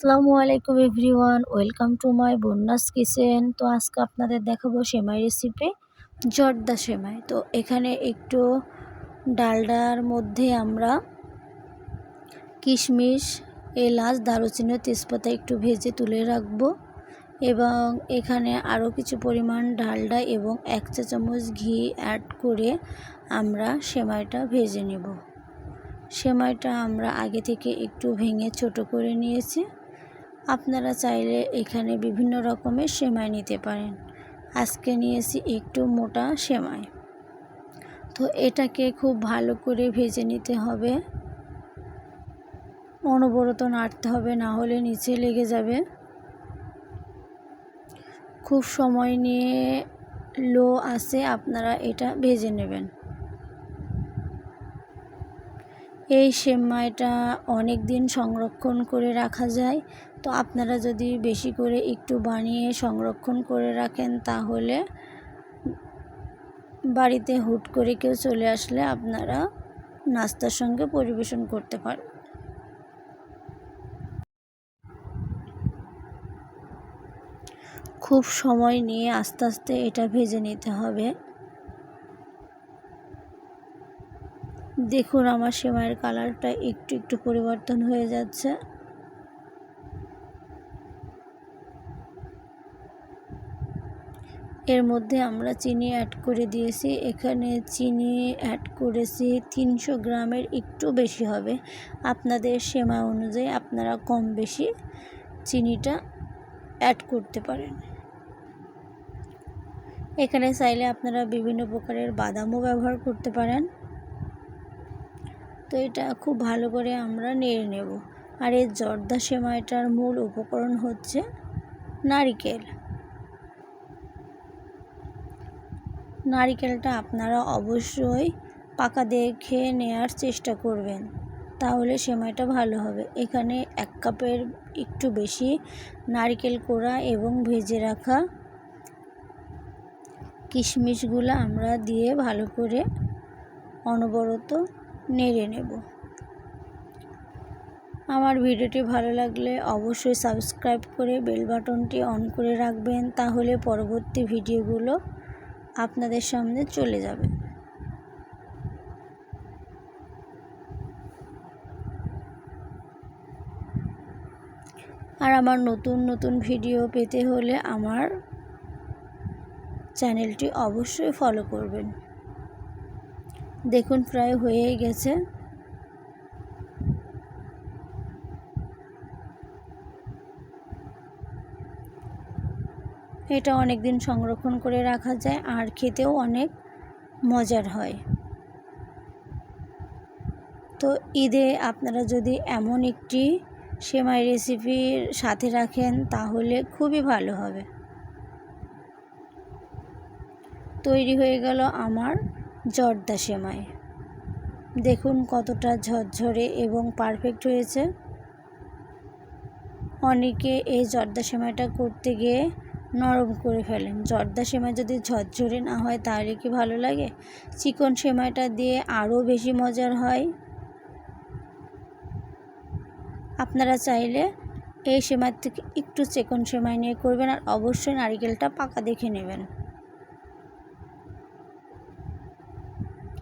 আসসালামু আলাইকুম everyone, welcome to my বন্যাস kitchen. তো আজকে আপনাদের দেখাবো সেমাই রেসিপি জর্দা সেমাই। তো এখানে একটু ডালডার মধ্যে আমরা কিশমিশ, এলাচ, দারুচিনি তেজপাতা একটু ভেজে তুলে রাখব এবং এখানে আরও কিছু পরিমাণ ডালডা এবং এক চা চামচ ঘি অ্যাড করে আমরা সেমাইটা ভেজে নেব। সেমাইটা আমরা আগে থেকে একটু ভেঙে ছোট করে নিয়েছি। আপনারা চাইলে এখানে বিভিন্ন রকমের সেমাই নিতে পারেন। আজকে নিয়েছি একটু মোটা সেমাই। তো এটাকে খুব ভালো করে ভেজে নিতে হবে। অনবরত নাড়তে হবে, না হলে নিচে লেগে যাবে। খুব সময় নিয়ে লো আসে আপনারা এটা ভেজে নেবেন। এই সেমাইটা অনেক দিন সংরক্ষণ করে রাখা যায়। তো আপনারা যদি বেশি করে একটু বানিয়ে সংরক্ষণ করে রাখেন তাহলে বাড়িতে হুট করে কেউ চলে আসলে আপনারা নাস্তার সঙ্গে পরিবেশন করতে পারেন। খুব সময় নিয়ে আস্তে আস্তে এটা ভেজে নিতে হবে। দেখুন, আমার সেমাইয়ের কালারটা একটু একটু পরিবর্তন হয়ে যাচ্ছে। এর মধ্যে আমরা চিনি অ্যাড করে দিয়েছি। এখানে চিনি অ্যাড করেছি তিনশো গ্রামের একটু বেশি হবে। আপনাদের সেমাই অনুযায়ী আপনারা কম বেশি চিনিটা অ্যাড করতে পারেন। এখানে চাইলে আপনারা বিভিন্ন প্রকারের বাদামও ব্যবহার করতে পারেন। তো এটা খুব ভালো করে আমরা নেড়ে নেব। আর এই জর্দা সেমাইটার মূল উপকরণ হচ্ছে নারিকেল। নারিকেলটা আপনারা অবশ্যই পাকা দেখে নেয়ার চেষ্টা করবেন, তাহলে সেমাইটা ভালো হবে। এখানে এক কাপের একটু বেশি নারিকেল কোড়া এবং ভেজে রাখা কিশমিশগুলো আমরা দিয়ে ভালো করে অনবরত নেড়ে নেব। আমার ভিডিওটি ভালো লাগলে অবশ্যই সাবস্ক্রাইব করে বেল বাটনটি অন করে রাখবেন, তাহলে পরবর্তী ভিডিওগুলো আপনাদের সামনে চলে যাবে। আর আমার নতুন নতুন ভিডিও পেতে হলে আমার চ্যানেলটি অবশ্যই ফলো করবেন। দেখুন, প্রায় হয়ে গেছে। এটা অনেক দিন সংরক্ষণ করে রাখা যায়, আর খেতেও অনেক মজার হয়। তো ঈদে আপনারা যদি এমন একটি সেমাই রেসিপির সাথে রাখেন, তাহলে খুবই ভালো হবে। তৈরি হয়ে গেল আমার জর্দা সেমাই। দেখুন কতটা ঝরঝরে এবং পারফেক্ট হয়েছে। অনেকে এই জর্দা সেমাইটা করতে গিয়ে নরম করে ফেলেন। জর্দা সেমাই যদি ঝরঝরে না হয়, তাহলে কি ভালো লাগে? চিকন সেমাইটা দিয়ে আরও বেশি মজার হয়। আপনারা চাইলে এই সেমাই থেকে একটু চিকন সেমাই নিয়ে করবেন, আর অবশ্যই নারিকেলটা পাকা দেখে নেবেন।